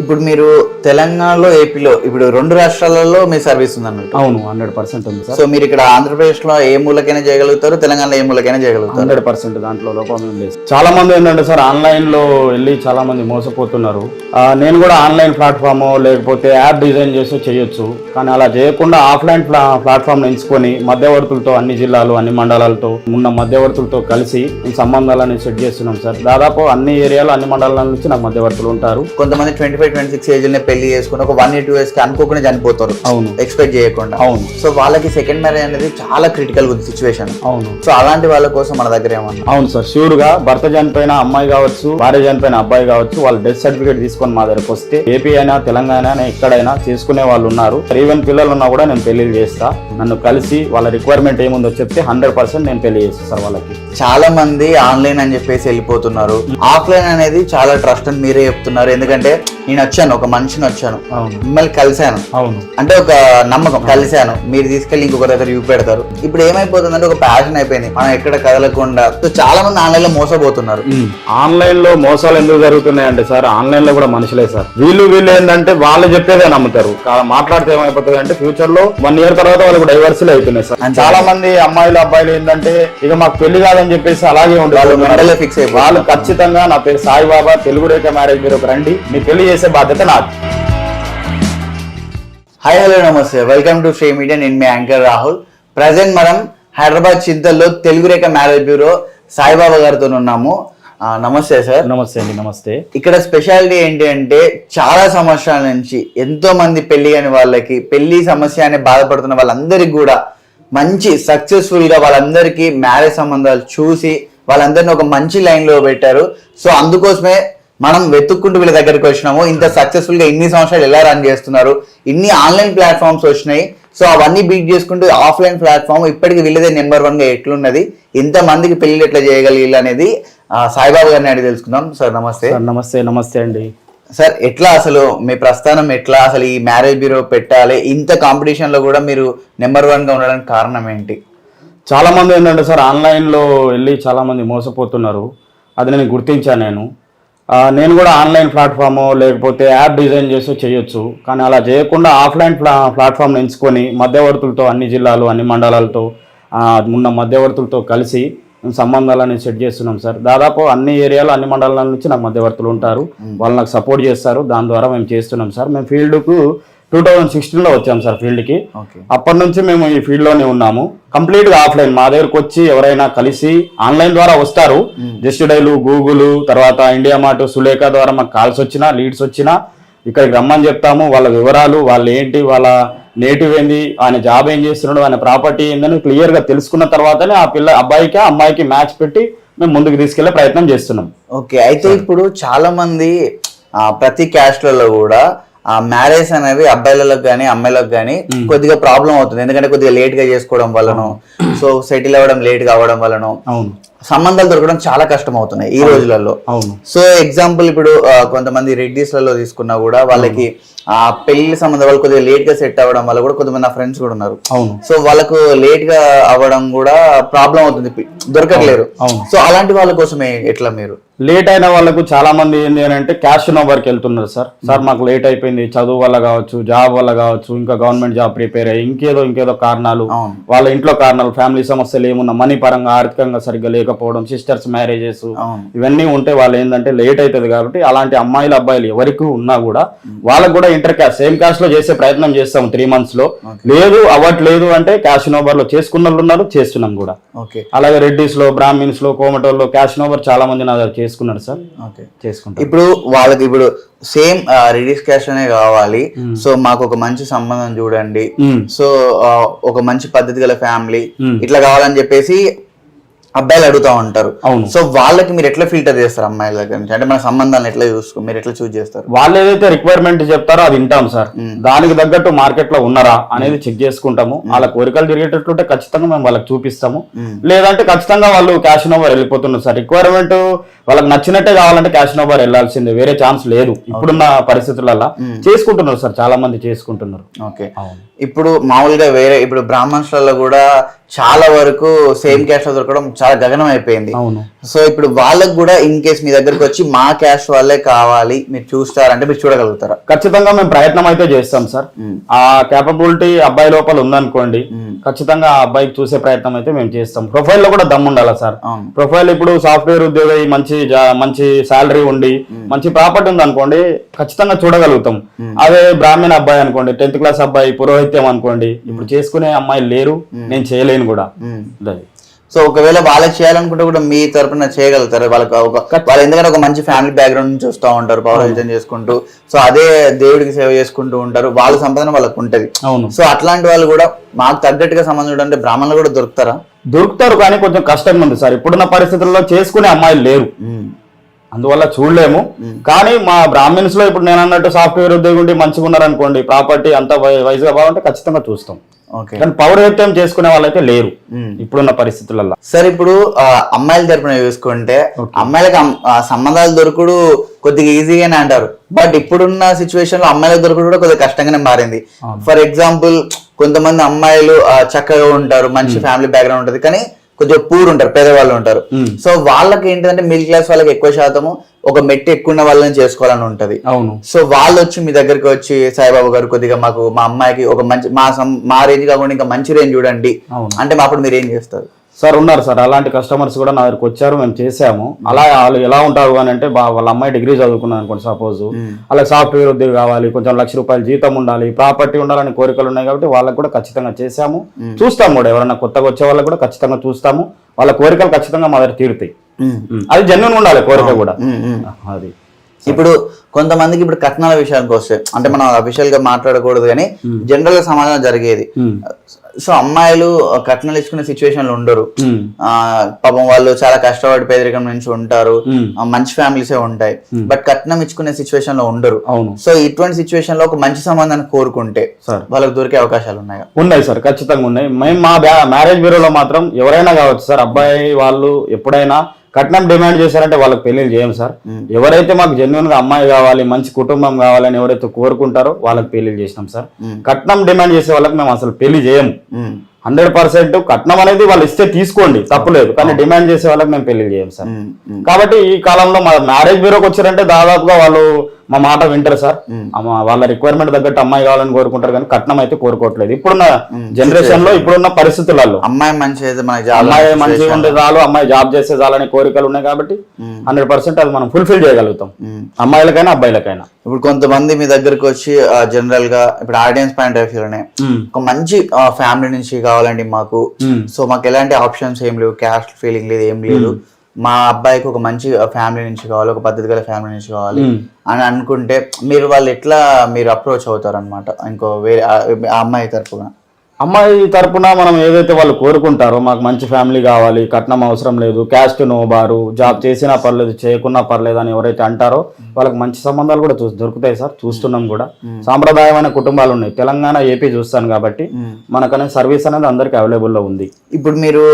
ఇప్పుడు మీరు తెలంగాణలో ఏపీలో ఇప్పుడు రెండు రాష్ట్రాలలో మీ సర్వీస్ ఉంది అన్నట్టు అవును హండ్రెడ్ పర్సెంట్ ఉంది సార్. సో మీరు ఇక్కడ ఆంధ్రప్రదేశ్లో ఏ మూలకైనా చేయగలుగుతారు తెలంగాణలో ఏ మూలకైనా చేయగలుగుతారు? హండ్రెడ్ పర్సెంట్ దాంట్లో లోపం లేదు. చాలా మంది ఏంటంటే సార్ ఆన్లైన్లో వెళ్ళి చాలా మంది మోసపోతున్నారు నేను కూడా ఆన్లైన్ ప్లాట్ఫామ్ లేకపోతే యాప్ డిజైన్ చేసి చేయొచ్చు. కానీ అలా చేయకుండా ఆఫ్లైన్ ప్లాట్ఫామ్ ఎంచుకొని మధ్యవర్తులతో అన్ని జిల్లాలు అన్ని మండలాలతో ఉన్న మధ్యవర్తులతో కలిసి సంబంధాలను సెట్ చేస్తున్నాం సార్. దాదాపు అన్ని ఏరియాలో అన్ని మండలాల నుంచి నాకు మధ్యవర్తులు ఉంటారు. కొంతమంది twenty five twenty six age పెళ్ళి చేసుకుని ఒక వన్ ఇయర్ టూ ఇయర్స్కి అనుకోకుండా చనిపోతారు. అవును. ఎక్స్పెక్ట్ చేయకుండా. అవును. సో వాళ్ళకి సెకండ్ మ్యారేజ్ అనేది చాలా క్రిటికల్ ఉంది సిచ్యువేషన్ అవును. సో అలాంటి వాళ్ళ కోసం మన దగ్గర ఏమన్నా? అవును సార్. ష్యూర్గా భర్త చనిపోయిన అమ్మాయి కావచ్చు భార్య చనిపోయిన అబ్బాయి కావచ్చు వాళ్ళ డెత్ సర్టిఫికేట్ తీసుకొని మా దగ్గరకు వస్తే ఏపీ అయినా తెలంగాణ అయినా ఎక్కడైనా చేసుకునే వాళ్ళు ఉన్నారు. ఈవెన్ పిల్లలు ఉన్నా కూడా నేను పెళ్ళి చేస్తా. నన్ను కలిసి వాళ్ళ రిక్వైర్మెంట్ ఏముందో చెప్తే హండ్రెడ్ పర్సెంట్ నేను పెళ్ళి చేస్తాను సార్ వాళ్ళకి. చాలా మంది ఆన్లైన్ అని చెప్పేసి వెళ్ళిపోతున్నారు. ఆఫ్లైన్ అనేది చాలా ట్రస్ట్ అని మీరే చెప్తున్నారు. ఎందుకంటే నేను వచ్చాను ఒక మనిషిని వచ్చాను మిమ్మల్ని కలిశాను. అవును. అంటే ఒక నమ్మకం కలిశాను. మీరు తీసుకెళ్ళి ఇంకొక దగ్గర చూపెడతారు ఇప్పుడు ఏమైపోతుందంటే ఒక ప్యాషన్ అయిపోయింది. మనం ఎక్కడ కదలకుండా. చాలా మంది ఆన్లైన్లో మోసపోతున్నారు. ఆన్లైన్లో మోసాలు ఎందుకు జరుగుతున్నాయి అంటే సార్ ఆన్లైన్లో కూడా మనుషులే సార్. వీళ్ళు వీళ్ళు ఏంటంటే వాళ్ళు చెప్పేదే నమ్ముతారు. మాట్లాడితే ఏమైపోతుంది అంటే ఫ్యూచర్లో వన్ ఇయర్ తర్వాత వాళ్ళకి డైవర్సీలు అవుతున్నాయి సార్. చాలా మంది అమ్మాయిలు అబ్బాయిలు ఏంటంటే ఇక మాకు పెళ్ళి కాదని చెప్పేసి అలాగే వాళ్ళు ఉండాలి ఫిక్స్ వాళ్ళు ఖచ్చితంగా నా పేరు సాయిబాబా తెలుగు రేఖ మ్యారేజ్ మీరు ఒక రండి. మీ పెళ్ళి చేసే బాధ్యత నాది. హాయ్ హలో నమస్తే. వెల్కమ్ టు ఫ్రీ మీడియా నేను మీ యాంకర్ రాహుల్. ప్రజెంట్ మనం హైదరాబాద్ చింతల్లో తెలుగు రేఖ మ్యారేజ్ బ్యూరో సాయిబాబా గారితో ఉన్నాము. నమస్తే సార్ నమస్తే అండి నమస్తే. ఇక్కడ స్పెషాలిటీ ఏంటి అంటే చాలా సంవత్సరాల నుంచి ఎంతో మంది పెళ్ళి కాని వాళ్ళకి పెళ్ళి సమస్య అని బాధపడుతున్న వాళ్ళందరికీ కూడా మంచి సక్సెస్ఫుల్గా వాళ్ళందరికీ మ్యారేజ్ సంబంధాలు చూసి వాళ్ళందరినీ ఒక మంచి లైన్లో పెట్టారు. సో అందుకోసమే మనం వెతుక్కుంటూ వీళ్ళ దగ్గరికి వచ్చినాము. ఇంత సక్సెస్ఫుల్గా ఇన్ని సంవత్సరాలు ఎలా రన్ చేస్తున్నారు? ఇన్ని ఆన్లైన్ ప్లాట్ఫామ్స్ వచ్చినాయి. సో అవన్నీ బీట్ చేసుకుంటూ ఆఫ్లైన్ ప్లాట్ఫామ్ ఇప్పటికి వీళ్ళదే నెంబర్ వన్గా ఎట్లున్నది? ఇంత మందికి పెళ్ళి ఎట్లా చేయగలిగి అనేది సాయిబాబా గారిని అడిగి తెలుసుకుందాం. సార్ నమస్తే. నమస్తే నమస్తే అండి. సార్ ఎట్లా అసలు మీ ప్రస్థానం ఎట్లా? అసలు ఈ మ్యారేజ్ బ్యూరో పెట్టాలి? ఇంత కాంపిటీషన్లో కూడా మీరు నెంబర్ వన్గా ఉండడానికి కారణం ఏంటి? చాలా మంది ఏంటంటే సార్ ఆన్లైన్లో వెళ్ళి చాలా మంది మోసపోతున్నారు. అది నేను గుర్తించాను నేను. నేను కూడా ఆన్లైన్ ప్లాట్ఫామ్ లేకపోతే యాప్ డిజైన్ చేసి చేయొచ్చు. కానీ అలా చేయకుండా ఆఫ్లైన్ ప్లా ప్లాట్ఫామ్ ఎంచుకొని మధ్యవర్తులతో అన్ని జిల్లాలు అన్ని మండలాలతో ఉన్న మధ్యవర్తులతో కలిసి సంబంధాలను సెట్ చేస్తున్నాం సార్. దాదాపు అన్ని ఏరియాలో అన్ని మండలాల నుంచి నాకు మధ్యవర్తులు ఉంటారు. వాళ్ళు నాకు సపోర్ట్ చేస్తారు. దాని ద్వారా మేము చేస్తున్నాం సార్. మేము ఫీల్డ్కు టూ థౌజండ్ సిక్స్టీన్లో వచ్చాం సార్ ఫీల్డ్కి. అప్పటి నుంచి మేము ఈ ఫీల్డ్లోనే ఉన్నాము. కంప్లీట్గా ఆఫ్లైన్ మా దగ్గరకు వచ్చి ఎవరైనా కలిసి ఆన్లైన్ ద్వారా వస్తారు. జస్ట్ డైలు గూగుల్ తర్వాత ఇండియా మార్ట్ సులేఖ ద్వారా మాకు కాల్స్ వచ్చినా లీడ్స్ వచ్చినా ఇక్కడికి రమ్మని చెప్తాము. వాళ్ళ వివరాలు వాళ్ళు ఏంటి వాళ్ళ నేటివ్ ఏంది ఆయన జాబ్ ఏం చేస్తున్నాడు ఆయన ప్రాపర్టీ ఏందని క్లియర్గా తెలుసుకున్న తర్వాతనే ఆ పిల్ల అబ్బాయికి ఆ అమ్మాయికి మ్యాచ్ పెట్టి మేము ముందుకు తీసుకెళ్ళే ప్రయత్నం చేస్తున్నాం. ఓకే. అయితే ఇప్పుడు చాలా మంది ప్రతి క్యాస్ట్లలో కూడా ఆ మ్యారేజ్ అనేది అబ్బాయిలకు కానీ అమ్మాయిలకు కానీ కొద్దిగా ప్రాబ్లం అవుతుంది. ఎందుకంటే కొద్దిగా లేట్గా చేసుకోవడం వల్లనో సో సెటిల్ అవ్వడం లేట్ వల్లనో. అవును. సంబంధాలు దొరకడం చాలా కష్టం అవుతున్నాయి ఈ రోజులలో. అవును. సో ఎగ్జాంపుల్ ఇప్పుడు కొంతమంది రెడ్డిస్లలో తీసుకున్నా కూడా వాళ్ళకి ఆ పెళ్ళి సంబంధం వాళ్ళు కొద్దిగా లేట్గా సెట్ అవ్వడం వల్ల కూడా కొంతమంది నా ఫ్రెండ్స్ కూడా ఉన్నారు. అవును. సో వాళ్ళకు లేట్గా అవ్వడం కూడా ప్రాబ్లం అవుతుంది. దొరకట్లేరు. అవును. సో అలాంటి వాళ్ళ కోసమే ఎట్లా మీరు? లేట్ అయిన వాళ్ళకు చాలా మంది ఏంటి అని అంటే క్యాష్ ఓవర్కి వెళ్తున్నారు సార్. సార్ మాకు లేట్ అయిపోయింది. చదువు వల్ల కావచ్చు జాబ్ వల్ల కావచ్చు ఇంకా గవర్నమెంట్ జాబ్ ప్రిపేర్ అయ్యి ఇంకేదో ఇంకేదో కారణాలు అవును. వాళ్ళ ఇంట్లో కారణాలు ఫ్యామిలీ సమస్యలు ఏమున్నా మనీ పరంగా ఆర్థికంగా సరిగ్గా లేకపోవడం సిస్టర్స్ మ్యారేజెస్ ఇవన్నీ ఉంటే వాళ్ళు ఏంటంటే లేట్ అవుతుంది కాబట్టి అలాంటి అమ్మాయిలు అబ్బాయిలు ఎవరికి ఉన్నా కూడా వాళ్ళకు కూడా ఇంటర్ క్యాస్ట్ సేమ్ క్యాస్ట్లో చేసే ప్రయత్నం చేస్తాం త్రీ మంత్స్లో. లేదు అవ్వట్లేదు అంటే క్యాష్ ఓవర్లో చేసుకున్న వాళ్ళు ఉన్నారు చేస్తున్నాం కూడా. అలాగే రెడ్డిస్లో బ్రాహ్మిన్స్లో కోమటోల్లో క్యాష్ ఓవర్ చాలా మంది నా చేసుకున్నారు సార్. చేసుకుంటారు. ఇప్పుడు వాళ్ళకి ఇప్పుడు సేమ్ రిలీజ్ క్యాష్ అనే కావాలి. సో మాకు ఒక మంచి సంబంధం చూడండి. సో ఒక మంచి పద్ధతి గల ఫ్యామిలీ. ఇట్లా కావాలని చెప్పేసి అబ్బాయిలు అడుగుతా ఉంటారు. అవును. సో వాళ్ళకి మీరు ఎట్లా ఫిల్టర్ చేస్తారు అమ్మాయిల దగ్గర నుంచి? అంటే మన సంబంధాలను ఎట్లా చూసుకో మీరు ఎట్లా చూస్ చేస్తారు? వాళ్ళు ఏదైతే రిక్వైర్మెంట్ చెప్తారో అది వింటాం సార్. దానికి తగ్గట్టు మార్కెట్లో ఉన్నారా అనేది చెక్ చేసుకుంటాము. వాళ్ళ కోరికలు తిరిగేటట్లుంటే ఖచ్చితంగా మేము వాళ్ళకి చూపిస్తాము. లేదంటే ఖచ్చితంగా వాళ్ళు క్యాష్ ఓవర్ వెళ్ళిపోతున్నారు సార్. రిక్వైర్మెంట్ వాళ్ళకి నచ్చినట్టే కావాలంటే క్యాష్ ఓవర్ వెళ్ళాల్సిందే. వేరే ఛాన్స్ లేదు. ఇప్పుడున్న పరిస్థితులలో చేసుకుంటున్నారు సార్. చాలా మంది చేసుకుంటున్నారు. ఓకే. అవును. ఇప్పుడు మామూలుగా వేరే ఇప్పుడు బ్రాహ్మణ్స్లలో కూడా చాలా వరకు సేమ్ క్యాస్ట్లో దొరకడం చాలా గగనం అయిపోయింది అవును. సో ఇప్పుడు వాళ్ళకు కూడా ఇన్ కేస్ మీ దగ్గరకు వచ్చి మా క్యాస్ట్ వాళ్ళే కావాలి మీరు చూస్తారంటే మీరు చూడగలుగుతారా. ఖచ్చితంగా మేము ప్రయత్నం అయితే చేస్తాం సార్. ఆ కేపబిలిటీ అబ్బాయి లోపల ఉందనుకోండి ఖచ్చితంగా ఆ అబ్బాయికి చూసే ప్రయత్నం అయితే మేము చేస్తాం. ప్రొఫైల్లో కూడా దమ్ ఉండాలి సార్? ప్రొఫైల్ ఇప్పుడు సాఫ్ట్వేర్ ఉద్యోగి మంచి మంచి శాలరీ ఉండి మంచి ప్రాపర్టీ ఉంది అనుకోండి ఖచ్చితంగా చూడగలుగుతాం. అదే బ్రాహ్మణ అబ్బాయి అనుకోండి టెన్త్ క్లాస్ అబ్బాయి పురోహిత్యం అనుకోండి ఇప్పుడు చేసుకునే అమ్మాయిలు లేరు నేను చేయలేను కూడా. సో ఒకవేళ వాళ్ళకి చేయాలనుకుంటే కూడా మీ తరపున చేయగలుగుతారు? వాళ్ళకి ఒక వాళ్ళు ఎందుకంటే ఒక మంచి ఫ్యామిలీ బ్యాక్గ్రౌండ్ నుంచి వస్తూ ఉంటారు పౌరహిత్యం చేసుకుంటూ. సో అదే దేవుడికి సేవ చేసుకుంటూ ఉంటారు వాళ్ళ సంపాదన వాళ్ళకు ఉంటది. అవును. సో అట్లాంటి వాళ్ళు కూడా మాకు తగ్గట్టుగా సంబంధం అంటే బ్రాహ్మణులు కూడా దొరుకుతారా? దొరుకుతారు కానీ కొంచెం కష్టంగా ఉంది సార్. ఇప్పుడున్న పరిస్థితుల్లో చేసుకునే అమ్మాయిలు లేరు. అందువల్ల చూడలేము. కానీ మా బ్రాహ్మిన్స్లో ఇప్పుడు నేను అన్నట్టు సాఫ్ట్వేర్ ఉద్యోగం ఉండి మంచిగా ఉన్నారనుకోండి ప్రాపర్టీ అంతా వైజ్గా బాగుంటే ఖచ్చితంగా చూస్తాం. కానీ పౌరహిత్యం చేసుకునే వాళ్ళైతే లేరు ఇప్పుడున్న పరిస్థితులలో సార్ ఇప్పుడు అమ్మాయిల తరపున చూసుకుంటే అమ్మాయిలకు సంబంధాలు దొరుకుడు కొద్దిగా ఈజీగానే అంటారు. బట్ ఇప్పుడున్న సిచ్యువేషన్లో అమ్మాయిలకు దొరకడు కూడా కొద్దిగా కష్టంగానే మారింది. ఫర్ ఎగ్జాంపుల్ కొంతమంది అమ్మాయిలు చక్కగా ఉంటారు మంచి ఫ్యామిలీ బ్యాక్గ్రౌండ్ ఉంటుంది. కానీ కొద్దిగా పూర్ ఉంటారు పేదవాళ్ళు ఉంటారు. సో వాళ్ళకి ఏంటంటే మిడిల్ క్లాస్ వాళ్ళకి ఎక్కువ శాతము ఒక మెట్టు ఎక్కువ ఉన్న వాళ్ళని చేసుకోవాలని ఉంటది. అవును. సో వాళ్ళు వచ్చి మీ దగ్గరికి వచ్చి సాయిబాబా గారు కొద్దిగా మాకు మా అమ్మాయికి ఒక మంచి మా మా రేంజ్ కాకుండా ఇంకా మంచి రేంజ్ చూడండి. అవును. అంటే మా అప్పుడు మీరు ఏం చేస్తారు? సార్ ఉన్నారు సార్ అలాంటి కస్టమర్స్ కూడా నా దగ్గరకు వచ్చారు మేము చేసాము అలా వాళ్ళు ఎలా ఉంటారు అని అంటే వాళ్ళ అమ్మాయి డిగ్రీ చదువుకున్నాను అనుకోండి సపోజ్ అలా సాఫ్ట్వేర్ ఉద్యోగం కావాలి కొంచెం లక్ష రూపాయలు జీతం ఉండాలి ప్రాపర్టీ ఉండాలని కోరికలు ఉన్నాయి కాబట్టి వాళ్ళకి కూడా ఖచ్చితంగా చేసాము చూస్తాము కూడా ఎవరైనా కొత్తగా వచ్చే వాళ్ళకి కూడా ఖచ్చితంగా చూస్తాము. వాళ్ళ కోరికలు ఖచ్చితంగా మా దగ్గర తీరుతాయి. అది జెన్యున్ ఉండాలి కోరిక కూడా. అది. ఇప్పుడు కొంతమందికి ఇప్పుడు కట్నాల విషయానికి వస్తే అంటే మనం అఫీషియల్గా మాట్లాడకూడదు కానీ జనరల్గా సమాజంలో జరిగేది. సో అమ్మాయిలు కట్నాలు ఇచ్చుకునే సిచ్యువేషన్లు ఉండరు. పాపం వాళ్ళు చాలా కష్టపడి పేదరికం నుంచి ఉంటారు. మంచి ఫ్యామిలీసే ఉంటాయి. బట్ కట్నం ఇచ్చుకునే సిచ్యువేషన్లో ఉండరు. అవును. సో ఇటువంటి సిచ్యువేషన్లో ఒక మంచి సంబంధాన్ని కోరుకుంటే సార్. వాళ్ళకి దొరికే అవకాశాలు ఉన్నాయా ఉన్నాయి సార్ ఖచ్చితంగా ఉన్నాయి. మేము మా మ్యారేజ్ బ్యూరోలో మాత్రం ఎవరైనా కావచ్చు సార్ అబ్బాయి వాళ్ళు ఎప్పుడైనా కట్నం డిమాండ్ చేశారంటే వాళ్ళకి పెళ్ళి చేయం సార్. ఎవరైతే మాకు జెన్యున్గా అమ్మాయి కావాలి మంచి కుటుంబం కావాలని ఎవరైతే కోరుకుంటారో వాళ్ళకి పెళ్ళి చేసినాం సార్. కట్నం డిమాండ్ చేసే వాళ్ళకి మేము అసలు పెళ్ళి చేయము. హండ్రెడ్ పర్సెంట్ కట్నం అనేది వాళ్ళు ఇస్తే తీసుకోండి తప్పులేదు కానీ డిమాండ్ చేసే వాళ్ళకి మేము పెళ్ళి చేయం సార్. కాబట్టి ఈ కాలంలో మా మ్యారేజ్ బ్యూరోకి వచ్చారంటే దాదాపుగా వాళ్ళు మా మాట వింటారు సార్. వాళ్ళ రిక్వైర్మెంట్ తగ్గట్టు అమ్మాయి కావాలని కోరుకుంటారు కానీ కట్నం అయితే కోరుకోవట్లేదు. ఇప్పుడున్న జనరేషన్లో ఇప్పుడున్న పరిస్థితులలో అమ్మాయి మంచి అమ్మాయి మంచిగా ఉండే చాలు అమ్మాయి జాబ్ చేసే చాలని కోరికలు ఉన్నాయి కాబట్టి హండ్రెడ్ పర్సెంట్ అది మనం ఫుల్ఫిల్ చేయగలుగుతాం. అమ్మాయిలకైనా అబ్బాయిలకైనా. ఇప్పుడు కొంతమంది మీ దగ్గరకు వచ్చి జనరల్గా ఇప్పుడు ఆడియన్స్ పాయింట్ ఆఫ్ వ్యూలోనే ఒక మంచి ఫ్యామిలీ నుంచి కావాలండి మాకు. సో మాకు ఎలాంటి ఆప్షన్స్ ఏం లేవు క్యాస్ట్ ఫీలింగ్ లేదు ఏం లేదు. మా అబ్బాయికి ఒక మంచి ఫ్యామిలీ నుంచి కావాలి ఒక పద్ధతి గల ఫ్యామిలీ నుంచి కావాలి. అని అనుకుంటే మీరు వాళ్ళు ఎట్లా మీరు అప్రోచ్ అవుతారు అనమాట ఇంకో వేరే ఆ అమ్మాయి తరపున? అమ్మాయి తరపున మనం ఏదైతే వాళ్ళు కోరుకుంటారో మాకు మంచి ఫ్యామిలీ కావాలి కట్నం అవసరం లేదు క్యాస్ట్ నో బారు జాబ్ చేసినా పర్లేదు చేయకున్నా పర్లేదు అని ఎవరైతే అంటారో వాళ్ళకి మంచి సంబంధాలు కూడా చూ దొరుకుతాయి సార్ చూస్తున్నాం కూడా. సాంప్రదాయమైన కుటుంబాలు ఉన్నాయి. తెలంగాణ ఏపీ చూస్తాను కాబట్టి మనకనే సర్వీస్ అనేది అందరికి అవైలబుల్లో ఉంది. ఇప్పుడు మీరు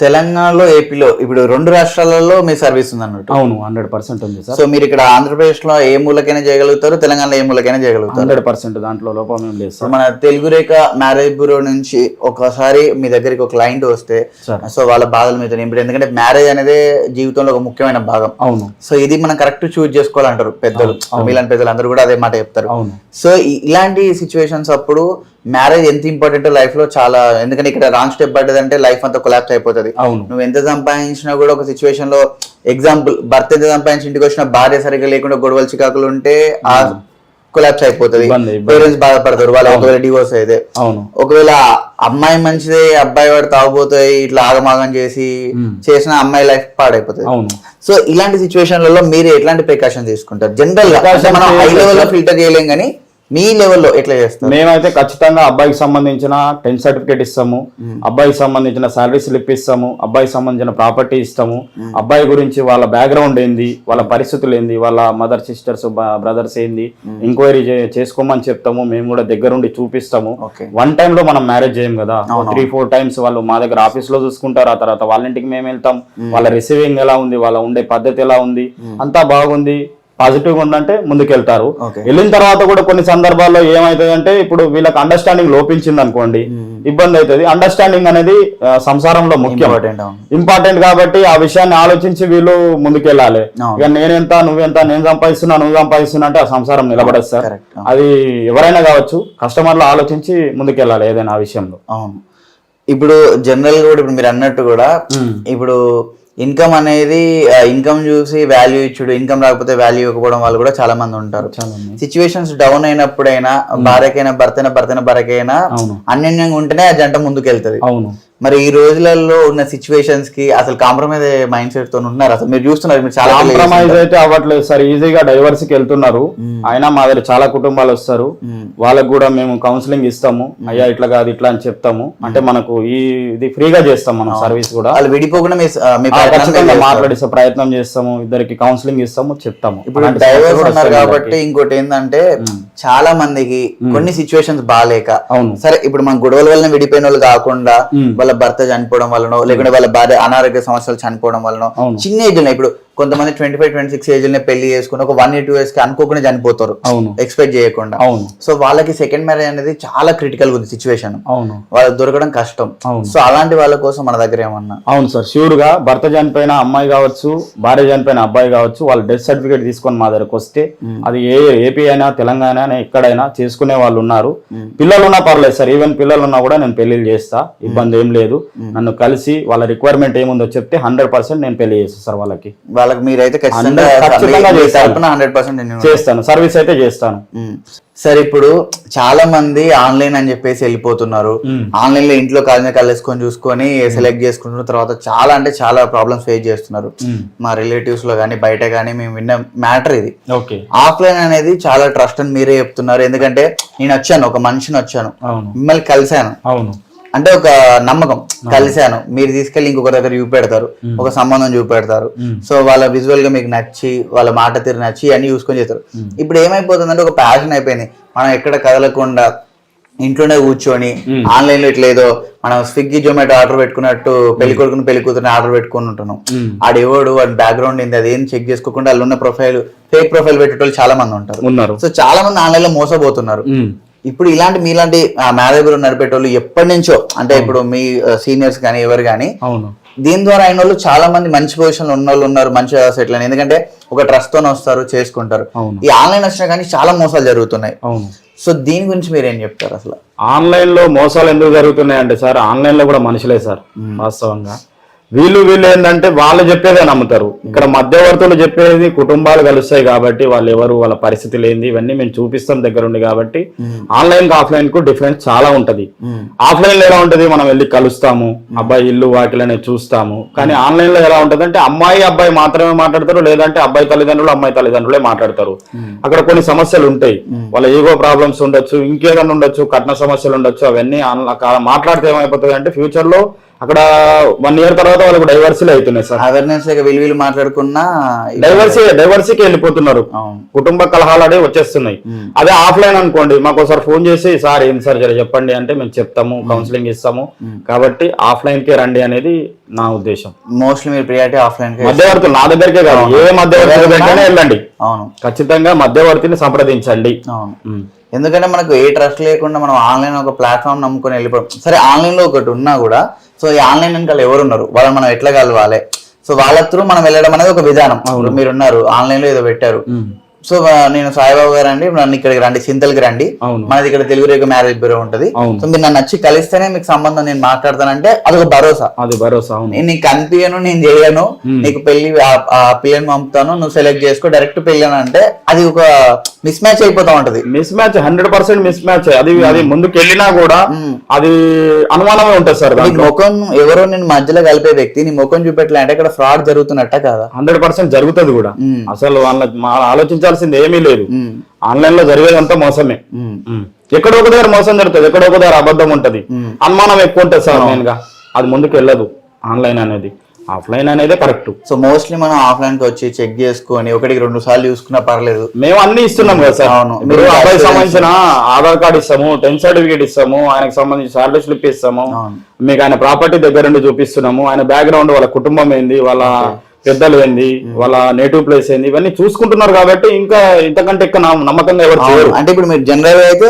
తెలంగాణలో ఏపీలో ఇప్పుడు రెండు రాష్ట్రాలలో మీ సర్వీస్ ఉంది అన్నట్టు అవును హండ్రెడ్ పర్సెంట్ ఉంది సార్. సో మీరు ఇక్కడ ఆంధ్రప్రదేశ్లో ఏ మూలకైనా చేయగలుగుతారు తెలంగాణలో ఏ మూలకైనా చేయగలుగుతారు? హండ్రెడ్ పర్సెంట్ దాంట్లో లోపం ఏం లేదు సార్. మన తెలుగు రేఖ మ్యారేజ్ బ్యూరో నుంచి ఒకసారి మీ దగ్గరికి ఒక క్లయింట్ వస్తే. సో వాళ్ళ బాధలు మీతో నింపి ఎందుకంటే మ్యారేజ్ అనేది జీవితంలో ఒక ముఖ్యమైన భాగం. అవును. సో ఇది మనం కరెక్ట్ చూజ్ చేసుకోవాలంటారు పెద్దలు. మీలాంటి పెద్దలు అందరూ కూడా అదే మాట చెప్తారు. అవును. సో ఇలాంటి సిచ్యువేషన్స్ అప్పుడు మ్యారేజ్ ఎంత ఇంపార్టెంట్ లైఫ్లో చాలా ఎందుకంటే ఇక్కడ రాంగ్ స్టెప్ పడ్డదంటే లైఫ్ అంతా కొలాప్స్ అయిపోతుంది. అవును. నువ్వు ఎంత సంపాదించినా కూడా ఒక సిచ్యువేషన్లో ఎగ్జాంపుల్ భర్త ఎంత సంపాదించి ఇంటికి వచ్చిన భార్య సరిగ్గా లేకుండా గొడవలు చికాకులు ఉంటే ఆ కొలాప్స్ అయిపోతుంది. పేరెంట్స్ బాధపడతారు. వాళ్ళు ఒకవేళ డివోర్స్ అయితే. అవును. ఒకవేళ అమ్మాయి మంచిదే అబ్బాయి వాడు తాగుపోతాయి ఇట్లా ఆగమాగం చేసి చేసిన అమ్మాయి లైఫ్ పాడైపోతుంది. అవును. సో ఇలాంటి సిచ్యువేషన్లలో మీరు ఎట్లాంటి ప్రికాషన్ తీసుకుంటారు? జనరల్గా అంటే మనం హై లెవెల్లో ఫిల్టర్ చేయలేం కానీ మీ లెవెల్లో ఎట్లా చేస్తారు మేమైతే ఖచ్చితంగా అబ్బాయికి సంబంధించిన టెన్త్ సర్టిఫికేట్ ఇస్తాము. అబ్బాయికి సంబంధించిన శాలరీ స్లిప్ ఇస్తాము. అబ్బాయికి సంబంధించిన ప్రాపర్టీ ఇస్తాము. అబ్బాయి గురించి వాళ్ళ బ్యాక్గ్రౌండ్ ఏంది? వాళ్ళ పరిస్థితులు ఏంది? వాళ్ళ మదర్ సిస్టర్స్ బ్రదర్స్ ఏంది? ఎంక్వైరీ చేసుకోమని చెప్తాము. మేము కూడా దగ్గరుండి చూపిస్తాము. వన్ టైం లో మనం మ్యారేజ్ చేయం కదా. త్రీ ఫోర్ టైమ్స్ వాళ్ళు మా దగ్గర ఆఫీస్లో చూసుకుంటారు. ఆ తర్వాత వాళ్ళ ఇంటికి మేము వెళ్తాం. వాళ్ళ రిసీవింగ్ ఎలా ఉంది? వాళ్ళ ఉండే పద్ధతి ఎలా ఉంది? అంతా బాగుంది. పాజిటివ్ ఉందంటే ముందుకెళ్తారు. వెళ్ళిన తర్వాత కూడా కొన్ని సందర్భాల్లో ఏమైతుంది అంటే ఇప్పుడు వీళ్ళకి అండర్స్టాండింగ్ లోపించింది అనుకోండి ఇబ్బంది అవుతుంది అండర్స్టాండింగ్ అనేది సంసారంలో ముఖ్యం. ఇంపార్టెంట్ కాబట్టి ఆ విషయాన్ని ఆలోచించి వీళ్ళు ముందుకెళ్ళాలి. ఇక నేనెంత నువ్వెంత నేను సంపాదిస్తున్నా నువ్వు సంపాదిస్తున్నా అంటే ఆ సంసారం నిలబడదు సార్. అది ఎవరైనా కావచ్చు కస్టమర్లు ఆలోచించి ముందుకెళ్ళాలి ఏదైనా ఆ విషయంలో. అవును. ఇప్పుడు జనరల్ కూడా ఇప్పుడు మీరు అన్నట్టు కూడా ఇప్పుడు ఇన్కమ్ అనేది ఇన్కమ్ చూసి వాల్యూ ఇచ్చుడు ఇన్కమ్ రాకపోతే వాల్యూ ఇవ్వకపోవడం వాళ్ళు కూడా చాలా మంది ఉంటారు. సిచ్యువేషన్స్ డౌన్ అయినప్పుడైనా భార్యకైనా భర్తైనా భర్తైనా భార్యకైనా అవును. అన్యోన్యంగా ఉంటేనే ఆ జంట ముందుకు వెళ్తది అవును. మరి ఈ రోజులలో ఉన్న సిచ్యువేషన్స్కి అసలు కాంప్రమైజ్ మైండ్ సెట్తో ఉన్నారు అసలు మీరు చూస్తున్నారు మీరు చాలా కాంప్రమైజ్. అయితే అవ్వట్లేదు సార్. ఈజీగా డైవర్స్కి వెళ్తున్నారు. అయినా మా దగ్గర చాలా కుటుంబాలు వస్తారు. వాళ్ళకు కూడా మేము కౌన్సిలింగ్ ఇస్తాము. అయ్యా ఇట్లా కాదు ఇట్లా అని చెప్తాము. అంటే మనకు ఈ ఇది ఫ్రీగా చేస్తాం మనం సర్వీస్ కూడా. వాళ్ళు విడిపోకుండా. మాట్లాడిస్తే ప్రయత్నం చేస్తాము. ఇద్దరికి కౌన్సిలింగ్ ఇస్తాము చెప్తాము. ఇప్పుడు డైవర్స్ ఉన్నారు కాబట్టి. ఇంకోటి ఏంటంటే చాలా మందికి కొన్ని సిచ్యువేషన్స్ బాగాలేక అవును. సరే ఇప్పుడు మన గొడవల వలన విడిపోయిన వాళ్ళు కాకుండా. వాళ్ళ భర్త చనిపోవడం వలనో లేకుంటే వాళ్ళ భార్య అనారోగ్య సమస్యలు చనిపోవడం వలనో. చిన్న ఏజ్ ఇప్పుడు కొంతమంది twenty five twenty six age పెళ్ళి చేసుకుని ఒక వన్ ఇయర్ టూ ఇయర్స్కి అనుకోకుండా చనిపోతారు. అవును. ఎక్స్పెక్ట్ చేయకుండా. అవును. సో వాళ్ళకి సెకండ్ మ్యారేజ్ అనేది చాలా క్రిటికల్ ఉంది సిచ్యువేషన్. అవును. వాళ్ళకి దొరకడం కష్టం. అవును. సో అలాంటి వాళ్ళ కోసం మన దగ్గర ఏమన్నా? అవును సార్. ష్యూర్గా భర్త చనిపోయిన అమ్మాయి కావచ్చు భార్య చనిపోయిన అబ్బాయి కావచ్చు వాళ్ళ డెత్ సర్టిఫికేట్ తీసుకొని మా దగ్గరకు వస్తే అది ఏ ఏపీ అయినా తెలంగాణ అయినా ఎక్కడైనా చేసుకునే వాళ్ళు ఉన్నారు. పిల్లలు ఉన్నా పర్లేదు సార్. ఈవెన్ పిల్లలు ఉన్నా కూడా నేను పెళ్ళిళ్ళు చేస్తా. ఇబ్బంది ఏం లేదు. నన్ను కలిసి వాళ్ళ రిక్వైర్మెంట్ ఏముందో చెప్తే హండ్రెడ్ పర్సెంట్ నేను పెళ్ళి చేస్తాను సార్ వాళ్ళకి. వాళ్ళకి మీరైతే ఖచ్చితంగా హండ్రెడ్ పర్సెంట్ చేస్తాను. సర్వీస్ అయితే చేస్తాను. సార్ ఇప్పుడు చాలా మంది ఆన్లైన్ అని చెప్పేసి వెళ్ళిపోతున్నారు. ఆన్లైన్లో ఇంట్లో కాలేజ్ కలిసుకొని చూసుకొని సెలెక్ట్ చేసుకుంటున్న తర్వాత చాలా అంటే చాలా ప్రాబ్లమ్స్ ఫేస్ చేస్తున్నారు. మా రిలేటివ్స్లో కానీ బయట కానీ మేము విన్న మ్యాటర్ ఇది. ఆఫ్లైన్ అనేది చాలా ట్రస్ట్ అని మీరే చెప్తున్నారు. ఎందుకంటే నేను వచ్చాను ఒక మనిషిని వచ్చాను. మిమ్మల్ని కలిశాను. అవును. అంటే ఒక నమ్మకం. కలిశాను. మీరు తీసుకెళ్ళి ఇంకొక దగ్గర చూపెడతారు. ఒక సంబంధం చూపెడతారు. సో వాళ్ళ విజువల్గా మీకు నచ్చి వాళ్ళ మాట తీరు నచ్చి అన్ని చూసుకొని చేస్తారు. ఇప్పుడు ఏమైపోతుందంటే ఒక ప్యాషన్ అయిపోయింది. మనం ఎక్కడ కదలకుండా ఇంట్లోనే కూర్చొని ఆన్లైన్లో ఇట్లా ఏదో మనం స్విగ్గీ జొమాటో ఆర్డర్ పెట్టుకున్నట్టు పెళ్ళి కొడుకుని పెళ్ళి కూతురుని ఆర్డర్ పెట్టుకుని ఉంటున్నాం. ఆడు ఎవడు వాడి బ్యాక్గ్రౌండ్ ఏంది అది ఏం చెక్ చేసుకోకుండా వాళ్ళు ఉన్న ప్రొఫైల్ ఫేక్ ప్రొఫైల్ పెట్టేటోళ్ళు చాలా మంది ఉంటారు. ఉన్నారు. సో చాలా మంది ఆన్లైన్లో మోసపోతున్నారు. ఇప్పుడు ఇలాంటి మీలాంటి మ్యారేజ్ నడిపేటోళ్ళు ఎప్పటి నుంచో అంటే ఇప్పుడు మీ సీనియర్స్ కానీ ఎవరు కానీ అవును. దీని ద్వారా అయిన వాళ్ళు చాలా మంది మంచి పొజిషన్ ఉన్న వాళ్ళు ఉన్నారు మంచిగా సెటిల్ అని ఎందుకంటే ఒక ట్రస్ట్ తోనే వస్తారు చేసుకుంటారు. ఈ ఆన్లైన్ వచ్చినా కానీ చాలా మోసాలు జరుగుతున్నాయి. అవును. సో దీని గురించి మీరు ఏం చెప్తారు అసలు? ఆన్లైన్లో మోసాలు ఎందుకు జరుగుతున్నాయి అంటే సార్ ఆన్లైన్లో కూడా మనుషులే సార్ వాస్తవంగా. వీళ్ళు వీళ్ళు ఏంటంటే వాళ్ళు చెప్పేదే నమ్ముతారు. ఇక్కడ మధ్యవర్తులు చెప్పేది కుటుంబాలు కలుస్తాయి కాబట్టి వాళ్ళు ఎవరు వాళ్ళ పరిస్థితులు ఏంది ఇవన్నీ మేము చూపిస్తాం దగ్గర ఉండి కాబట్టి ఆన్లైన్ ఆఫ్లైన్కు డిఫరెన్స్ చాలా ఉంటది. ఆఫ్లైన్లో ఎలా ఉంటది? మనం వెళ్ళి కలుస్తాము. అబ్బాయి ఇల్లు వాకిలనే చూస్తాము. కానీ ఆన్లైన్లో ఎలా ఉంటది అంటే అమ్మాయి అబ్బాయి మాత్రమే మాట్లాడతారు. లేదంటే అబ్బాయి తల్లిదండ్రులు అమ్మాయి తల్లిదండ్రులే మాట్లాడతారు. అక్కడ కొన్ని సమస్యలు ఉంటాయి. వాళ్ళ ఈగో ప్రాబ్లమ్స్ ఉండొచ్చు ఇంకేదైనా ఉండొచ్చు కట్న సమస్యలు ఉండొచ్చు అవన్నీ మాట్లాడితే ఏమైపోతుంది అంటే ఫ్యూచర్లో అక్కడ వన్ ఇయర్ తర్వాత వాళ్ళకి డైవర్సీలు అవుతున్నాయి సార్. అవేర్నెస్ లేక విలు విలు మాట్లాడుకున్నా డైవర్సీ డైవర్సీకి వెళ్ళిపోతున్నారు. కుటుంబ కలహాలు అనేవి వచ్చేస్తున్నాయి. అదే ఆఫ్లైన్ అనుకోండి మాకు ఒకసారి ఫోన్ చేసి సార్ ఏం సార్ జర చెప్పండి అంటే మేము చెప్తాము కౌన్సిలింగ్ ఇస్తాము. కాబట్టి ఆఫ్లైన్కి రండి అనేది నా ఉద్దేశం. మోస్ట్లీ మీరు ప్రియారిటీ ఆఫ్లైన్ మధ్యవర్తులు నా దగ్గరికే కాదు ఏ మధ్యవర్తి వెళ్ళండి. అవును. ఖచ్చితంగా మధ్యవర్తిని సంప్రదించండి. అవును. ఎందుకంటే మనకు ఏ ట్రస్ట్ లేకుండా మనం ఆన్లైన్ ఒక ప్లాట్ఫామ్ నమ్ముకొని వెళ్ళిపోవడం. సరే ఆన్లైన్లో ఒకటి ఉన్నా కూడా సో ఈ ఆన్లైన్ వెనకాల ఎవరు ఉన్నారు? వాళ్ళని మనం ఎట్లా కలవాలి? సో వాళ్ళ త్రూ మనం వెళ్ళడం అనేది ఒక విధానం. మీరు ఉన్నారు ఆన్లైన్లో ఏదో పెట్టారు. సో నేను సాయిబాబు గారు అండి నన్ను ఇక్కడికి రండి చింతలకి రండి. మనది ఇక్కడ తెలుగు రేఖ మ్యారేజ్ బ్యూరో ఉంటది. సో మీరు నన్ను వచ్చి కలిస్తేనే మీకు సంబంధం నేను మాట్లాడతానంటే అదొక భరోసా. అది భరోసా నేను నీకు కనిపించను నేను చేయను. నీకు పెళ్ళి ఆ- పిల్లని పంపుతాను నువ్వు సెలెక్ట్ చేసుకో డైరెక్ట్ పెళ్ళి అని అంటే అది ఒక మిస్ మ్యాచ్ అయిపోతా ఉంటది. Miss match hundred percent miss match అది అది ముందుకు వెళ్ళినా కూడా అది అనుమానమే ఉంటుంది సార్ ముఖం ఎవరో నేను మధ్యలో కలిపే వ్యక్తి నీ ముఖం చూపెట్టలే అంటే ఇక్కడ ఫ్రాడ్ జరుగుతున్నట్ట కాదా. హండ్రెడ్ పర్సెంట్ జరుగుతుంది కూడా. మ్మ్. అసలు వాళ్ళ ఆలోచించాల్సింది ఏమీ లేదు. ఆన్లైన్లో జరిగేదంతా మోసమే. ఎక్కడో ఒక దగ్గర మోసం జరుగుతుంది ఎక్కడో ఒక దగ్గర అబద్ధం ఉంటది. అనుమానం ఎక్కువ ఉంటుంది సార్ మెయిన్గా. అది ముందుకు వెళ్ళదు ఆన్లైన్ అనేది. ఆఫ్లైన్ అనేది కరెక్ట్. సో మోస్ట్లీ మనం ఆఫ్లైన్కి వచ్చి చెక్ చేసుకొని ఒకటికి రెండు సార్లు చూసుకున్నా పర్లేదు. మేము అన్ని ఇస్తున్నాం కదా సార్. అవును. మీరు మీరు అబ్బాయి experience- సంబంధించిన ఆధార్ కార్డు ఇస్తాము టెన్త్ సర్టిఫికేట్ ఇస్తాము ఆయనకు సంబంధించి శాలరీ స్లిప్ ఇస్తాము. మీకు ఆయన ప్రాపర్టీ దగ్గర నుండి చూపిస్తున్నాము. ఆయన బ్యాక్గ్రౌండ్ వాళ్ళ కుటుంబం ఏంది వాళ్ళ పెద్దలు ఏంది వాళ్ళ నేటివ్ ప్లేస్ ఏంది ఇవన్నీ చూసుకుంటున్నారు కాబట్టి ఇంకా ఇంతకంటే ఎక్కువ నమ్మ- నమ్మకంగా ఎవరు అంటే ఇప్పుడు మీరు జనరల్ అయితే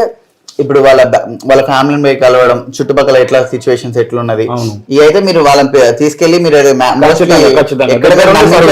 ఇప్పుడు వాళ్ళ వాళ్ళ ఫ్యామిలీని పోయి కలవడం చుట్టుపక్కల ఎట్లా సిచ్యువేషన్స్ ఎట్లున్నది. ఇవి అయితే మీరు వాళ్ళని తీసుకెళ్ళి మీరు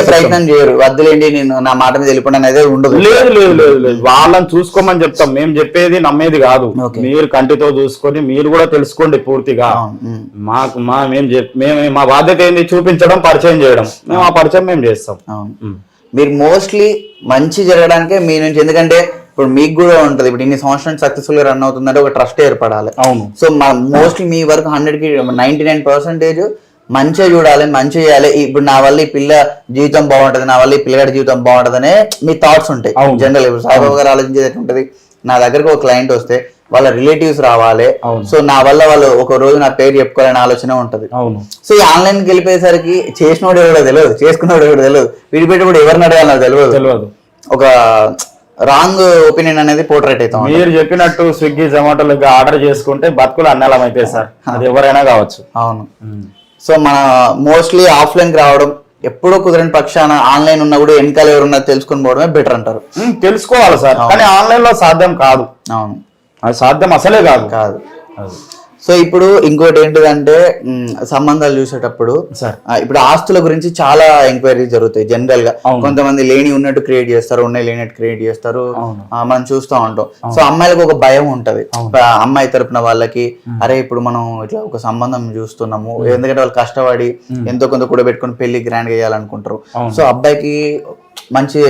ప్రయత్నం చేయరు. వద్దులేండి నేను నా మాట మీద వెళ్ళిపోయిన అనేది ఉండదు. లేదు లేదు లేదు లేదు. వాళ్ళని చూసుకోమని చెప్తాం. మేము చెప్పేది నమ్మేది కాదు. మీరు కంటితో చూసుకొని మీరు కూడా తెలుసుకోండి పూర్తిగా. ఉమ్. మాకు మా మేము మేము మా బాధ్యత ఏంది? చూపించడం పరిచయం చేయడం. మేము ఆ పరిచయం మేము చేస్తాం. ఉమ్. మీరు మోస్ట్లీ మంచి జరగడానికే మీ నుంచి ఎందుకంటే ఇప్పుడు మీకు కూడా ఉంటది. ఇప్పుడు ఇన్ని సంవత్సరాలు సక్సెస్ఫుల్గా రన్ అవుతుందంటే ఒక ట్రస్ట్ ఏర్పడాలి. అవును. సో మోస్ట్లీ మీ వరకు హండ్రెడ్కి నైన్టీ నైన్ పర్సెంటేజ్ మంచిగా చూడాలి మంచిగా చేయాలి. ఇప్పుడు నా వల్ల ఈ పిల్ల జీవితం బాగుంటది నా వల్ల ఈ పిల్లగాడి జీవితం బాగుంటదనే మీ థాట్స్ ఉంటాయి. జనరల్ ఇప్పుడు సాయిబాబు గారు ఆలోచించేది ఎట్లుంటది? నా దగ్గరకు ఒక క్లయింట్ వస్తే వాళ్ళ రిలేటివ్స్ రావాలి. అవును. సో నా వల్ల వాళ్ళు ఒక రోజు నా పేరు చెప్పుకోవాలనే ఆలోచన ఉంటది. అవును. సో ఈ ఆన్లైన్కి వెళ్ళిపోయేసరికి చేసినోడు ఎవడో తెలియదు చేసుకున్నోడు ఎవడో తెలియదు. విడిపెట్టేప్పుడు ఎవరిని అడగాలి నాకు తెలియదు. తెలియదు. ఒక రాంగ్ ఒపీనియన్ అనేది పోర్ట్రేట్ అవుతాం మీరు చెప్పినట్టు స్విగ్గీ జొమాటోలు ఆర్డర్ చేసుకుంటే బతుకులు అన్నలం అయితే సార్ అది ఎవరైనా కావచ్చు. అవును. సో మన మోస్ట్లీ ఆఫ్లైన్ రావడం ఎప్పుడో కుదరని పక్షాన ఆన్లైన్ ఉన్నా కూడా వెనకాల ఎవరున్నా తెలుసుకొని పోవడమే బెటర్ అంటారు. తెలుసుకోవాలి సార్. కానీ ఆన్లైన్లో సాధ్యం కాదు. అవును. అది సాధ్యం అసలే కాదు. కాదు. సో ఇప్పుడు ఇంకోటి ఏంటిదంటే సంబంధాలు చూసేటప్పుడు ఇప్పుడు ఆస్తుల గురించి చాలా ఎంక్వైరీ జరుగుతాయి జనరల్గా. కొంతమంది లేని ఉన్నట్టు క్రియేట్ చేస్తారు ఉన్నాయి లేనట్టు క్రియేట్ చేస్తారు. మనం చూస్తూ ఉంటాం. సో అమ్మాయిలకు ఒక భయం ఉంటది. అమ్మాయి తరపున వాళ్ళకి అరే ఇప్పుడు మనం ఇట్లా ఒక సంబంధం చూస్తున్నాము. ఎందుకంటే వాళ్ళు కష్టపడి ఎంతో కొంత కూడా పెట్టుకుని పెళ్ళి గ్రాండ్ చేయాలనుకుంటారు. సో అబ్బాయికి మంచి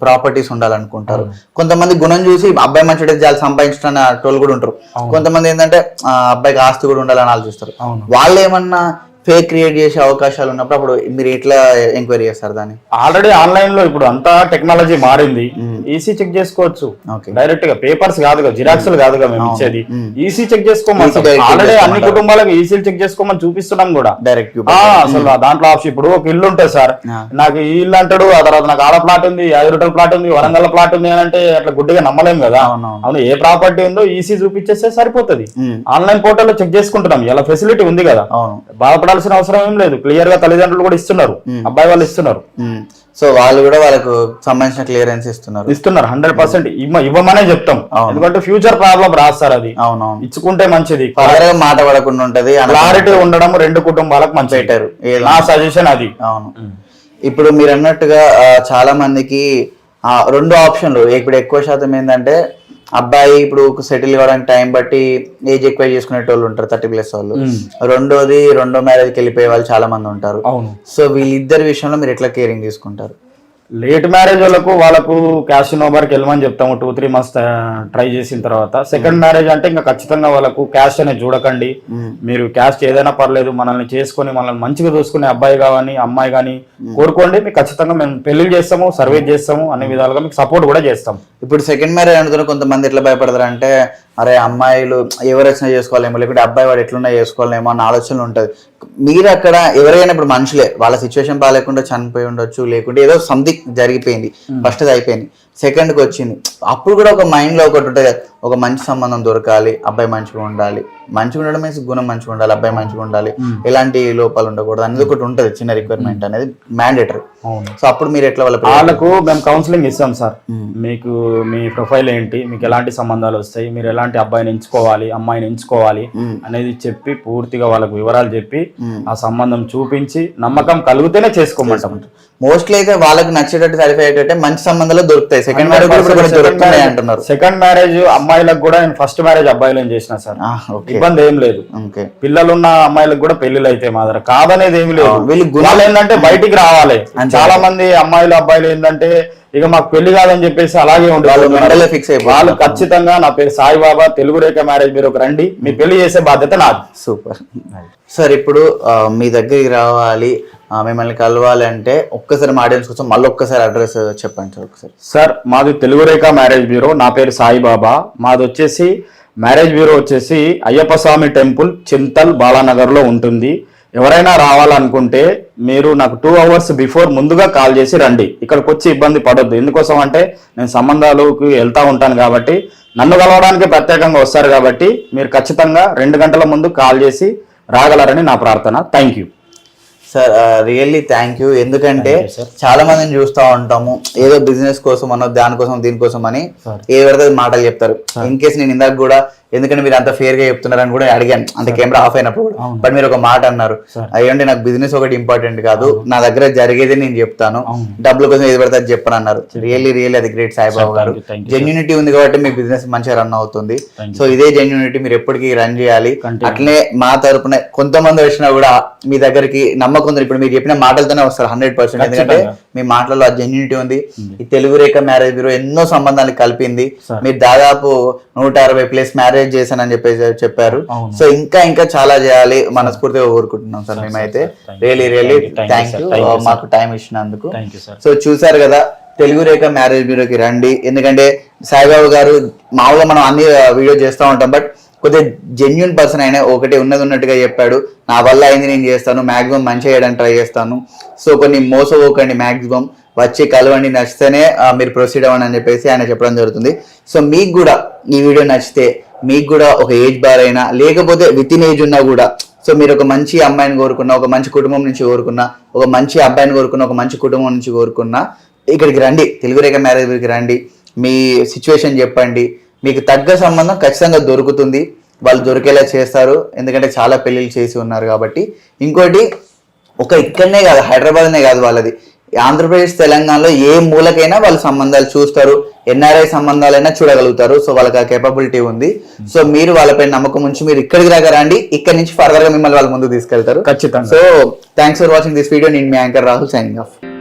ప్రాపర్టీస్ ఉండాలనుకుంటారు. కొంతమంది గుణం చూసి అబ్బాయి మంచి చాలా సంపాదించడం టోల్ కూడా ఉంటారు. కొంతమంది ఏంటంటే ఆ, అబ్బాయికి ఆస్తి కూడా ఉండాలని ఆలోచిస్తారు. వాళ్ళు ఏమన్నా ఫేక్ క్రియేట్ చేసే అవకాశాలు ఉన్నప్పుడు అప్పుడు మీరు ఎట్లా ఎంక్వైరీ చేస్తారు దాన్ని? ఆల్రెడీ ఆన్లైన్లో ఇప్పుడు అంతా టెక్నాలజీ మారింది. ఈసీ చెక్ చేసుకోవచ్చు. ఓకే. డైరెక్ట్గా పేపర్స్ కాదుగా జిరాక్స్లు కాదుగా మేము ఇచ్చేది. ఈసీ చెక్ చేసుకోమని EC direct ఆల్రెడీ అన్ని చేసుకోమంటారు. కుటుంబాలకు ఈసీలు చెక్ చేసుకోమని చూపిస్తున్నాం కూడా. డైరెక్ట్ అసలు దాంట్లో ఆప్షన్ ఇప్పుడు ఒక ఇల్లు ఉంటుంది సార్. నాకు ఈ ఇల్లు అంటాడు ఆ తర్వాత నాకు ఆడ ప్లాట్ ఉంది ఐదు ప్లాట్ ఉంది వరంగల్ ప్లాట్ ఉంది అని అంటే అట్లా గుడ్డిగా నమ్మలేం కదా. అవును ఏ ప్రాపర్టీ ఉందో ఈసీ చూపించేస్తే సరిపోతుంది. ఆన్లైన్ పోర్టల్లో చెక్ చేసుకుంటున్నాం. ఇలా ఫెసిలిటీ ఉంది కదా. అవును. బాధపడాల్సిన అవసరం ఏం లేదు. క్లియర్గా తల్లిదండ్రులు కూడా ఇస్తున్నారు. అబ్బాయి వాళ్ళు ఇస్తున్నారు. సో వాళ్ళు కూడా వాళ్ళకు సంబంధించిన క్లియరెన్స్ ఇస్తున్నారు. ఇస్తున్నారు. హండ్రెడ్ పర్సెంట్ ఇవ్వమనే చెప్తాం. అవును. ఎందుకంటే ఫ్యూచర్ ప్రాబ్లం రాదు సార్ అది. అవునవును. ఇచ్చుకుంటే మంచిది. మాట పడకుండా ఉంటది క్లారిటీ ఉండడం రెండు కుటుంబాలకు మంచి ఏదో- నా సజెషన్ అది. అవును. ఇప్పుడు మీరు అన్నట్టుగా చాలా మందికి ఆ, రెండు ఆప్షన్లు ఇప్పుడు ఎక్కువ శాతం ఏంటంటే అబ్బాయి ఇప్పుడు సెటిల్ కావడానికి టైం బట్టి ఏజ్ ఎక్కువ చేసుకునే వాళ్ళు ఉంటారు థర్టీ ప్లస్ వాళ్ళు. రెండోది రెండో మ్యారేజ్కి వెళ్ళిపోయే వాళ్ళు చాలా మంది ఉంటారు సో వీళ్ళిద్దరి విషయంలో మీరు ఎట్లా కేరింగ్ తీసుకుంటారు? లేట్ మ్యారేజ్ వాళ్ళకు వాళ్ళకు క్యాష్ ఓవర్కి వెళ్ళమని చెప్తాము. టూ త్రీ మంత్స్ ట్రై చేసిన తర్వాత. సెకండ్ మ్యారేజ్ అంటే ఇంకా ఖచ్చితంగా వాళ్ళకు క్యాష్ అనేది చూడకండి. మీరు క్యాస్ట్ ఏదైనా పర్లేదు మనల్ని చేసుకొని మనల్ని మంచిగా చూసుకునే అబ్బాయి కానీ అమ్మాయి కానీ కోరుకోండి. మీకు ఖచ్చితంగా మేము పెళ్ళి చేస్తాము సర్వీస్ చేస్తాము అన్ని విధాలుగా మీకు సపోర్ట్ కూడా చేస్తాం. ఇప్పుడు సెకండ్ మ్యారేజ్ అనుకున్న కొంతమంది ఎట్లా భయపడతారు అంటే అరే అమ్మాయిలు ఎవరు వచ్చినా చేసుకోవాలేమో లేకుంటే అబ్బాయి వాడు ఎట్లున్నా చేసుకోవాలేమో అన్న ఆలోచన ఉంటుంది. మీరు అక్కడ ఎవరైనా ఇప్పుడు మనుషులే వాళ్ళ సిచ్యువేషన్ బాగాలేకుండా చనిపోయి ఉండొచ్చు లేకుంటే ఏదో సంథింగ్ జరిగిపోయింది ఫస్ట్ అది అయిపోయింది సెకండ్కి వచ్చింది. అప్పుడు కూడా ఒక మైండ్లో ఒకటి ఉంటుంది ఒక మంచి సంబంధం దొరకాలి అబ్బాయి మంచిగా ఉండాలి. మంచిగా ఉండడం మీన్స్ గుణం మంచిగా ఉండాలి అబ్బాయి మంచిగా ఉండాలి. ఎలాంటి లోపాలు ఉండకూడదు అనేది ఒకటి ఉంటుంది చిన్న రిక్వైర్మెంట్ అనేది మ్యాండేటరీ సో అప్పుడు మీరు ఎట్లా వాళ్ళ వాళ్ళకు మేము కౌన్సిలింగ్ ఇస్తాం సార్. మీకు మీ ప్రొఫైల్ ఏంటి మీకు ఎలాంటి సంబంధాలు వస్తాయి మీరు ఎలాంటి అబ్బాయిని ఎంచుకోవాలి అమ్మాయిని ఎంచుకోవాలి అనేది చెప్పి పూర్తిగా వాళ్ళకు వివరాలు చెప్పి ఆ సంబంధం చూపించి నమ్మకం కలిగితేనే చేసుకోమంటాం. మోస్ట్లీ అయితే వాళ్ళకి నచ్చేటట్టు సరిపోయే అయ్యేటట్టే మంచి సంబంధాలు దొరుకుతాయి. సెకండ్ మ్యారేజ్ కూడా దొరుకుతున్నాయి అంటున్నారు. సెకండ్ మ్యారేజ్ అమ్మాయిలకు కూడా నేను ఫస్ట్ మ్యారేజ్ అబ్బాయిలను చేసిన సార్. ఓకే ఇబ్బంది ఏం లేదు. పిల్లలున్న అమ్మాయిలకు కూడా పెళ్ళిళ్ళు అయితే మా దగ్గర కాదనేది ఏమి లేదు. వీళ్ళు గుణ- వాళ్ళు ఏంటంటే బయటికి రావాలి. చాలా మంది అమ్మాయిలు అబ్బాయిలు ఏంటంటే ఇక మాకు పెళ్ళి కాదని చెప్పేసి అలాగే ఉండాలి ఫిక్స్ అయిపోయి వాళ్ళు ఖచ్చితంగా నా పేరు సాయిబాబా తెలుగు రేఖ మ్యారేజ్ మీరు ఒక రండి. మీ పెళ్ళి చేసే బాధ్యత నాది. సూపర్ సార్ ఇప్పుడు ఆ, మీ దగ్గరికి రావాలి. మిమ్మల్ని కలవాలి అంటే ఒక్కసారి మా ఆడియన్స్ కోసం మళ్ళీ ఒక్కసారి అడ్రస్ చెప్పండి సార్ ఒకసారి. సార్ మాది తెలుగు రేఖ మ్యారేజ్ బ్యూరో నా పేరు సాయిబాబా. మాది వచ్చేసి మ్యారేజ్ బ్యూరో వచ్చేసి అయ్యప్ప స్వామి టెంపుల్ చింతల్ బాలానగర్లో ఉంటుంది. ఎవరైనా రావాలనుకుంటే మీరు నాకు టూ అవర్స్ బిఫోర్ ముందుగా కాల్ చేసి రండి. ఇక్కడికి వచ్చి ఇబ్బంది పడొద్దు. ఎందుకోసం అంటే నేను సంబంధాలకు వెళ్తూ ఉంటాను కాబట్టి నన్ను కలవడానికి ప్రత్యేకంగా వస్తారు కాబట్టి మీరు ఖచ్చితంగా రెండు గంటల ముందు కాల్ చేసి రాగలరని నా ప్రార్థన. Thank you sir really thank you ఎందుకంటే. చాలా మందిని చూస్తూ ఉంటాము ఏదో బిజినెస్ కోసం అనో దానికోసం దీనికోసం అని. ఏ పడితే మాటలు చెప్తారు ఇన్ కేసు నేను ఇందాక కూడా ఎందుకంటే మీరు అంత ఫేర్గా చెప్తున్నారని కూడా అడిగాను అంటే కెమెరా ఆఫ్ అయినప్పుడు కూడా. బట్ మీరు ఒక మాట అన్నారు. అయ్యండి నాకు బిజినెస్ ఒకటి ఇంపార్టెంట్ కాదు నా దగ్గర జరిగేది నేను చెప్తాను. డబ్బుల కోసం ఏది పడితే చెప్పను అన్నారు రియల్లీ రియల్లీ అది గ్రేట్ సాయిబాబు గారు. జెన్యూనిటీ ఉంది కాబట్టి మీ బిజినెస్ మంచిగా రన్ అవుతుంది. సో ఇదే జెన్యూనిటీ మీరు ఎప్పటికీ రన్ చేయాలి. అట్లనే మా తరపున కొంతమంది వచ్చినా కూడా మీ దగ్గరికి నమ్మకం ఉంది ఇప్పుడు మీరు చెప్పిన మాటలతోనే వస్తారు హండ్రెడ్ పర్సెంట్ ఎందుకంటే. మీ మాటల్లో ఆ జెన్యూనిటీ ఉంది ఈ తెలుగు రేఖ మ్యారేజ్ బ్యూరో ఎన్నో సంబంధాలు కలిపింది. మీరు దాదాపు నూట అరవై ప్లేస్ మ్యారేజ్ చేశానని చెప్పేసి చెప్పారు. సో ఇంకా ఇంకా చాలా చేయాలి మనస్ఫూర్తిగా కోరుకుంటున్నాం సార్ మేమైతే. Really really thank. యూ. మాకు టైం ఇచ్చినందుకు. సో చూసారు కదా తెలుగు రేఖ మ్యారేజ్ బ్యూరోకి రండి. ఎందుకంటే సాయిబాబు గారు మామూలుగా మనం అన్ని వీడియో చేస్తూ ఉంటాం. బట్ కొద్దిగా జెన్యున్ పర్సన్ అయినా ఒకటి ఉన్నది ఉన్నట్టుగా చెప్పాడు. నా వల్ల అయింది నేను చేస్తాను. మాక్సిమం మంచి చేయడానికి ట్రై చేస్తాను. సో కొన్ని మోసపోకండి మాక్సిమం వచ్చి కలవండి నచ్చితేనే మీరు ప్రొసీడ్ అవ్వండి అని చెప్పేసి ఆయన చెప్పడం జరుగుతుంది. సో మీకు కూడా ఈ వీడియో నచ్చితే మీకు కూడా ఒక ఏజ్ బార్ అయినా లేకపోతే విత్ ఇన్ ఏజ్ ఉన్నా కూడా సో మీరు ఒక మంచి అమ్మాయిని కోరుకున్నా ఒక మంచి కుటుంబం నుంచి కోరుకున్నా ఒక మంచి అబ్బాయిని కోరుకున్నా ఒక మంచి కుటుంబం నుంచి కోరుకున్నా ఇక్కడికి రండి. తెలుగు రేఖ మ్యారేజ్కి రండి. మీ సిచ్యువేషన్ చెప్పండి. మీకు తగ్గ సంబంధం ఖచ్చితంగా దొరుకుతుంది. వాళ్ళు దొరికేలా చేస్తారు. ఎందుకంటే చాలా పెళ్ళిళ్ళు చేసి ఉన్నారు కాబట్టి. ఇంకోటి ఒక ఇక్కడనే కాదు హైదరాబాద్నే కాదు వాళ్ళది. ఆంధ్రప్రదేశ్ తెలంగాణలో ఏ మూలకైనా వాళ్ళు సంబంధాలు చూస్తారు. ఎన్ఆర్ఐ సంబంధాలైనా చూడగలుగుతారు. సో వాళ్ళకి ఆ కేపబిలిటీ ఉంది. సో మీరు వాళ్ళపై నమ్మకం ఉంచి మీరు ఇక్కడికి దాకా రండి. ఇక్కడ నుంచి ఫర్దర్గా మిమ్మల్ని వాళ్ళ ముందుకు తీసుకెళ్తారు. ఖచ్చితంగా. So thanks for watching this video నేను మీ యాంకర్ రాహుల్ సైనింగ్ ఆఫ్